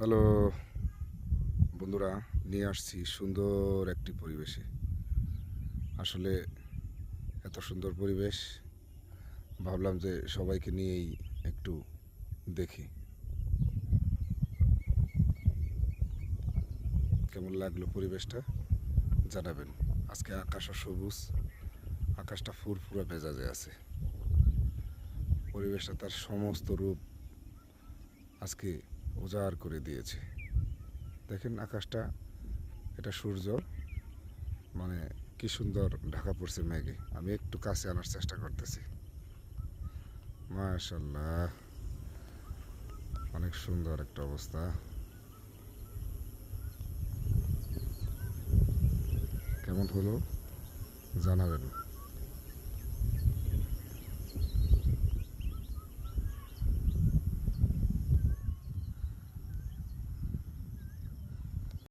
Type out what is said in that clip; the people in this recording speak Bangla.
হ্যালো, বন্ধুরা, নিয়ে আসছি সুন্দর একটি পরিবেশে। আসলে এত সুন্দর পরিবেশ, ভাবলাম যে সবাইকে নিয়েই একটু দেখি। কেমন লাগল পরিবেশটা? জানাবেন। আজকে আকাশও সবুজ, আকাশটা ফুরফুরা মেজাজে আছে। পরিবেশটা তার সমস্ত রূপ আজকে উজাড় করে দিয়েছে। দেখেন আকাশটা, এটা সূর্য মানে কি সুন্দর ঢাকা পড়ছে মেঘে। আমি একটু কাছে আনার চেষ্টা করতেছি। মাশাল্লাহ অনেক সুন্দর একটা অবস্থা। কেমন হলো? জানাবেন।